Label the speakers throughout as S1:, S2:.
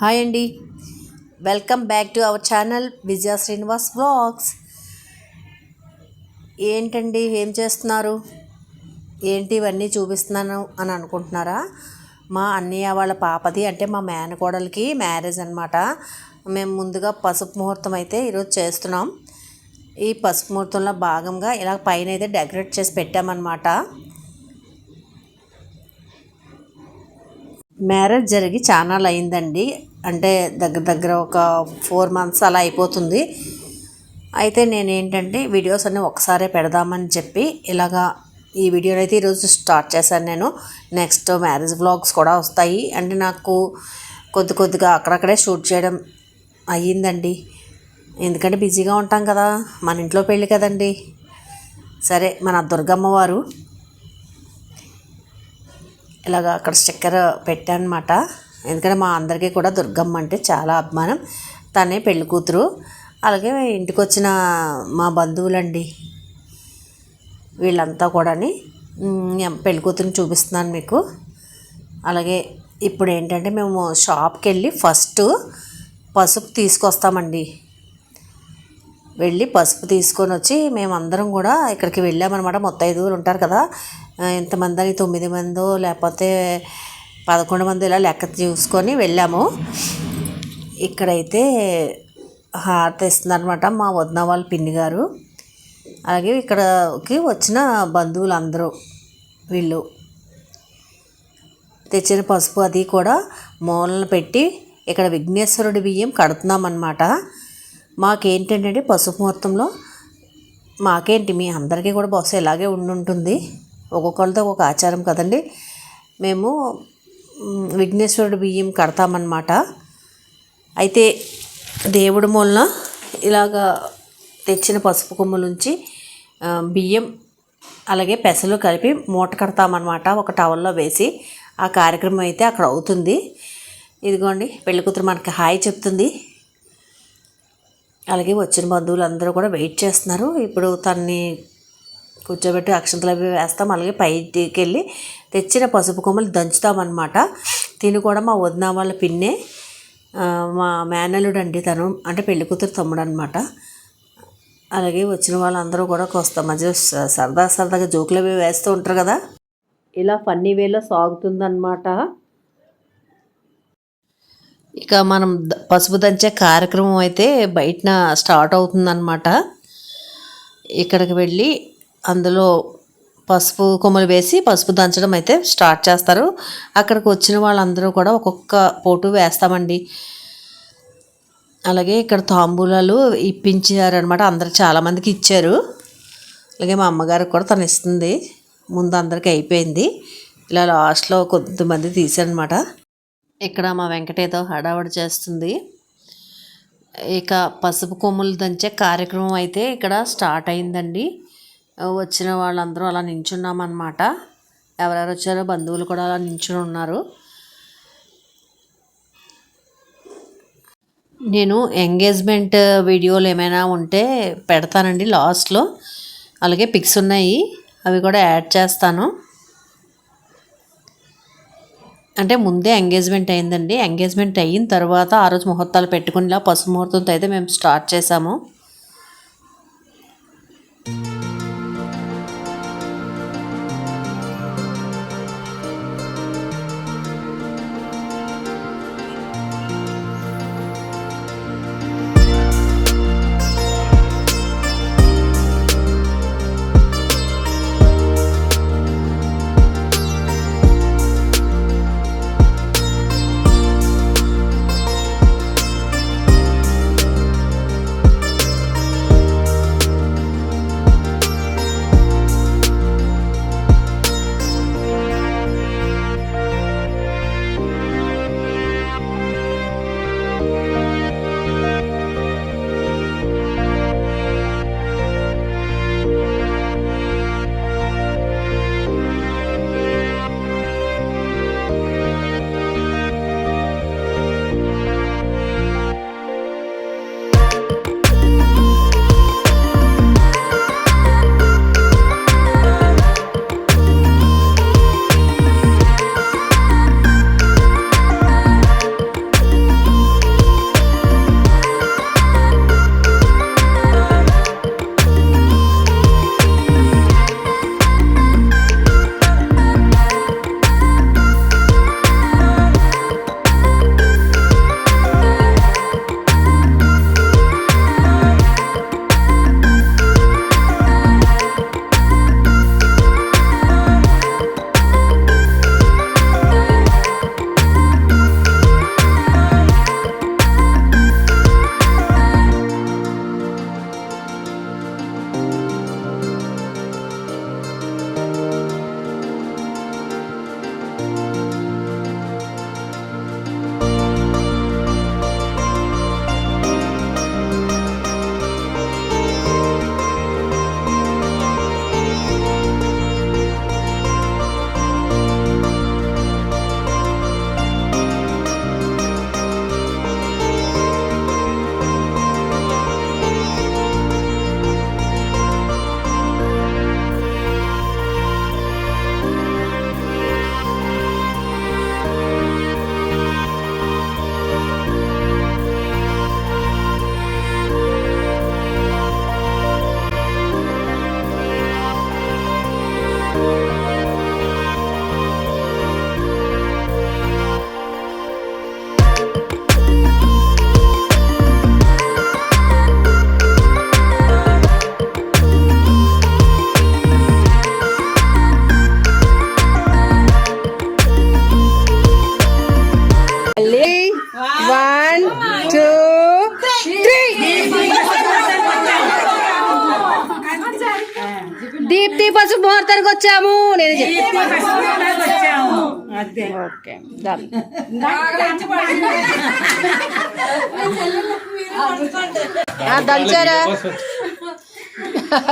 S1: Hi అండి. Welcome back to our channel Vijaya Srinivas vlogs ఏంటండి ఏం చేస్తున్నారు? ఏంటి ఇవన్నీ చూపిస్తున్నాను అని అనుకుంటున్నారా? మా అన్నయ్య వాళ్ళ పాపది అంటే మా మేనకోడలకి మ్యారేజ్ అనమాట మేము ముందుగా పసుపు ముహూర్తం అయితే ఈరోజు చేస్తున్నాం. ఈ పసుపు ముహూర్తంలో భాగంగా ఇలా పైన అయితే డెకరేట్ చేసి పెట్టామన్నమాట. మ్యారేజ్ జరిగి చాలా అయిందండి అంటే దగ్గర దగ్గర ఒక ఫోర్ మంత్స్ అలా అయిపోతుంది. అయితే నేను ఏంటంటే వీడియోస్ అన్నీ ఒకసారే పెడదామని చెప్పి ఇలాగా ఈ వీడియోని అయితే ఈరోజు స్టార్ట్ చేశాను నేను. నెక్స్ట్ మ్యారేజ్ వ్లాగ్స్ కూడా వస్తాయి. అంటే నాకు కొద్ది కొద్దిగా అక్కడక్కడే షూట్ చేయడం అయ్యిందండి. ఎందుకంటే బిజీగా ఉంటాం కదా. మన ఇంట్లో పెళ్ళి కదండి. సరే మన దుర్గమ్మ వారు ఇలాగ అక్కడ స్టిక్కర్ పెట్టానమాట. ఎందుకంటే మా అందరికీ కూడా దుర్గమ్మ అంటే చాలా అభిమానం. తనే పెళ్ళి కూతురు. అలాగే ఇంటికి వచ్చిన మా బంధువులండి. వీళ్ళంతా కూడాని పెళ్ళి కూతురుని చూపిస్తున్నాను మీకు. అలాగే ఇప్పుడు ఏంటంటే మేము షాప్కి వెళ్ళి ఫస్ట్ పసుపు తీసుకొస్తామండి. వెళ్ళి పసుపు తీసుకొని వచ్చి మేమందరం కూడా ఇక్కడికి వెళ్ళామన్నమాట. మొత్తం ఐదుగురు ఉంటారు కదా. ఎంతమంది అని తొమ్మిది మందో లేకపోతే పదకొండు మంది ఇలా లెక్క చూసుకొని వెళ్ళాము. ఇక్కడైతే హారతి ఇస్తుందన్నమాట మా వదిన వాళ్ళ పిన్ని గారు. అలాగే ఇక్కడకి వచ్చిన బంధువులు అందరూ వీళ్ళు. తెచ్చిన పసుపు అది కూడా మూలన పెట్టి ఇక్కడ విఘ్నేశ్వరుడి బియ్యం కడుతున్నామన్నమాట. మాకేంటంటే పసుపు మొత్తంలో మాకేంటి మీ అందరికీ కూడా బహుశా ఇలాగే ఉండుంటుంది. ఒక్కొక్కళ్ళతో ఒక ఆచారం కదండి. మేము విఘ్నేశ్వరుడు విఘ్నేశ్వరుడి బియ్యం కడతామన్నమాట. అయితే దేవుడి మూలన ఇలాగా తెచ్చిన పసుపు కొమ్ముల నుంచి బియ్యం అలాగే పెసలు కలిపి మూట కడతామన్నమాట ఒక టవల్లో వేసి. ఆ కార్యక్రమం అయితే అక్కడ అవుతుంది. ఇదిగోండి పెళ్ళికూతురు మనకి హాయ్ చెప్తుంది. అలాగే వచ్చిన బంధువులు అందరూ కూడా వెయిట్ చేస్తున్నారు. ఇప్పుడు తన్ని కూర్చోబెట్టి అక్షంతలు అవి వేస్తాం. అలాగే పైకి వెళ్ళి తెచ్చిన పసుపు కొమ్మలు దంచుతామన్నమాట. తిని కూడా మా వదిన వాళ్ళ పిన్నే మా మేనల్లుడు అండి తను అంటే పెళ్ళి కూతురు తమ్ముడు అనమాట అలాగే వచ్చిన వాళ్ళందరూ కూడా కొస్త. మధ్య సరదా సరదాగా జోకులు అవి వేస్తూ ఉంటారు కదా. ఇలా ఫన్నీ వేలో సాగుతుందన్నమాట. ఇక మనం పసుపు దంచే కార్యక్రమం అయితే బయటన స్టార్ట్ అవుతుందన్నమాట. ఇక్కడికి వెళ్ళి అందులో పసుపు కొమ్మలు వేసి పసుపు దంచడం అయితే స్టార్ట్ చేస్తారు. అక్కడికి వచ్చిన వాళ్ళందరూ కూడా ఒక్కొక్క పోటు వేస్తామండి. అలాగే ఇక్కడ తాంబూలాలు ఇప్పించారనమాట అందరు చాలామందికి ఇచ్చారు. అలాగే మా అమ్మగారికి కూడా తను ఇస్తుంది. ముందు అందరికీ అయిపోయింది. ఇలా లాస్ట్లో కొంతమంది తీశారనమాట ఇక్కడ మా వెంకటేదో హడావడి చేస్తుంది. ఇక పసుపు కొమ్ములు దంచే కార్యక్రమం అయితే ఇక్కడ స్టార్ట్ అయిందండి. వచ్చిన వాళ్ళందరూ అలా నించున్నామన్నమాట. ఎవరెవరు వచ్చారో బంధువులు కూడా అలా నించుని ఉన్నారు. నేను ఎంగేజ్మెంట్ వీడియోలు ఏమైనా ఉంటే పెడతానండి లాస్ట్లో. అలాగే పిక్స్ ఉన్నాయి అవి కూడా యాడ్ చేస్తాను. అంటే ముందే ఎంగేజ్మెంట్ అయిందండి. ఎంగేజ్మెంట్ అయిన తర్వాత ఆ రోజు ముహూర్తాలు పెట్టుకుని ఇలా పసుపు ముహూర్తంతో అయితే మేము స్టార్ట్ చేసాము కీర్తి పసుపు ముహూర్తానికి వచ్చాము. నేను దంచారా?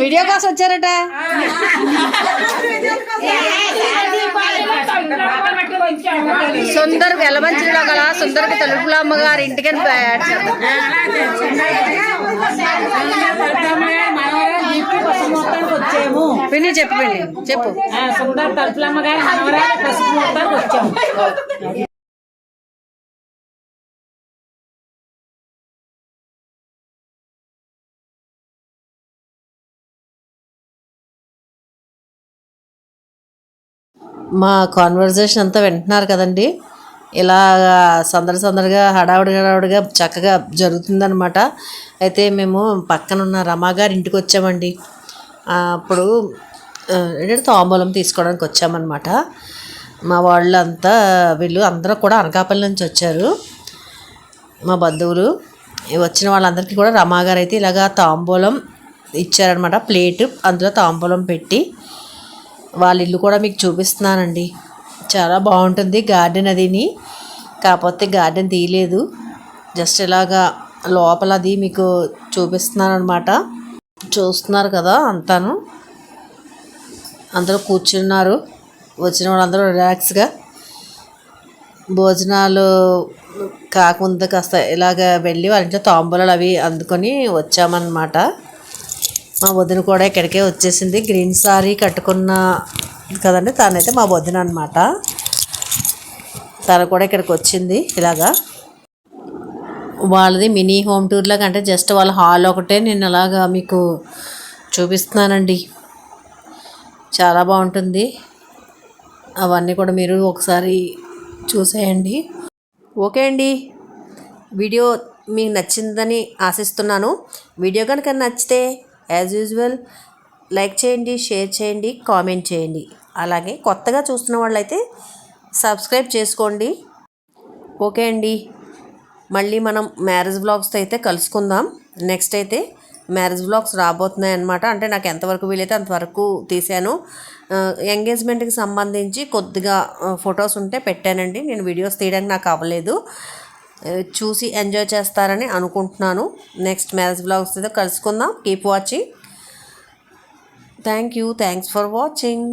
S1: వీడియో కోసం వచ్చారట. సుందర్ వెలమంచిలో గల సుందరకి తలుపులమ్మ గారి ఇంటికి
S2: వచ్చాము
S1: విని చెప్పు విని చెప్పు.
S2: ఆ, సుందర్ తలుపులమ్మ గారి మనవరాలు పసుపు మొత్తానికి వచ్చాము.
S1: మా కాన్వర్జేషన్ అంతా వింటున్నారు కదండి. ఇలా సందడి సందడిగా హడావుడి హడావుడిగా చక్కగా జరుగుతుందనమాట అయితే మేము పక్కన ఉన్న రమా గారి ఇంటికి వచ్చామండి. అప్పుడు ఏంటంటే తాంబూలం తీసుకోవడానికి వచ్చామన్నమాట. మా వాళ్ళంతా వీళ్ళు అందరూ కూడా అనకాపల్లి నుంచి వచ్చారు. మా బంధువులు వచ్చిన వాళ్ళందరికీ కూడా రమాగారు అయితే ఇలాగా తాంబూలం ఇచ్చారనమాట ప్లేట్ అందులో తాంబూలం పెట్టి వాళ్ళ ఇల్లు కూడా మీకు చూపిస్తున్నానండి. చాలా బాగుంటుంది గార్డెన్ అదిని. కాకపోతే గార్డెన్ తీయలేదు. జస్ట్ ఇలాగా లోపల అది మీకు చూపిస్తున్నాను అనమాట చూస్తున్నారు కదా అంతాను. అందరూ కూర్చున్నారు. వచ్చిన వాళ్ళందరూ రిలాక్స్గా. భోజనాలు కాకుండా కాస్త ఇలాగ వెళ్ళి వాళ్ళ ఇంట్లో తాంబూలాలు అవి అందుకొని వచ్చామన్నమాట. మా వదిన కూడా ఇక్కడికే వచ్చేసింది. గ్రీన్ సారీ కట్టుకున్న కదండి తనైతే మా వదిన అనమాట తను కూడా ఇక్కడికి వచ్చింది ఇలాగా. వాళ్ళది మినీ హోమ్ టూర్ లాగా అంటే జస్ట్ వాళ్ళ హాల్ ఒకటే నేను అలాగా మీకు చూపిస్తున్నానండి. చాలా బాగుంటుంది. అవన్నీ కూడా మీరు ఒకసారి చూసేయండి. ఓకే అండి. వీడియో మీకు నచ్చిందని ఆశిస్తున్నాను. వీడియో కనుక నచ్చితే యాజ్ యూజువల్ లైక్ చేయండి షేర్ చేయండి కామెంట్ చేయండి. అలాగే కొత్తగా చూస్తున్న వాళ్ళైతే సబ్స్క్రైబ్ చేసుకోండి. ఓకే అండి. మళ్ళీ మనం మ్యారేజ్ బ్లాగ్స్తో అయితే కలుసుకుందాం. నెక్స్ట్ అయితే మ్యారేజ్ బ్లాగ్స్ రాబోతున్నాయి అనమాట అంటే నాకు ఎంతవరకు వీలైతే అంతవరకు తీశాను. ఎంగేజ్మెంట్కి సంబంధించి కొద్దిగా ఫొటోస్ ఉంటే పెట్టానండి. నేను వీడియోస్ తీయడానికి నాకు అవ్వలేదు. చూసి ఎంజాయ్ చేస్తారని అనుకుంటున్నాను. నెక్స్ట్ మ్యారేజ్ బ్లాగ్స్ అయితే కలుసుకుందాం. Keep watching thank you thanks for watching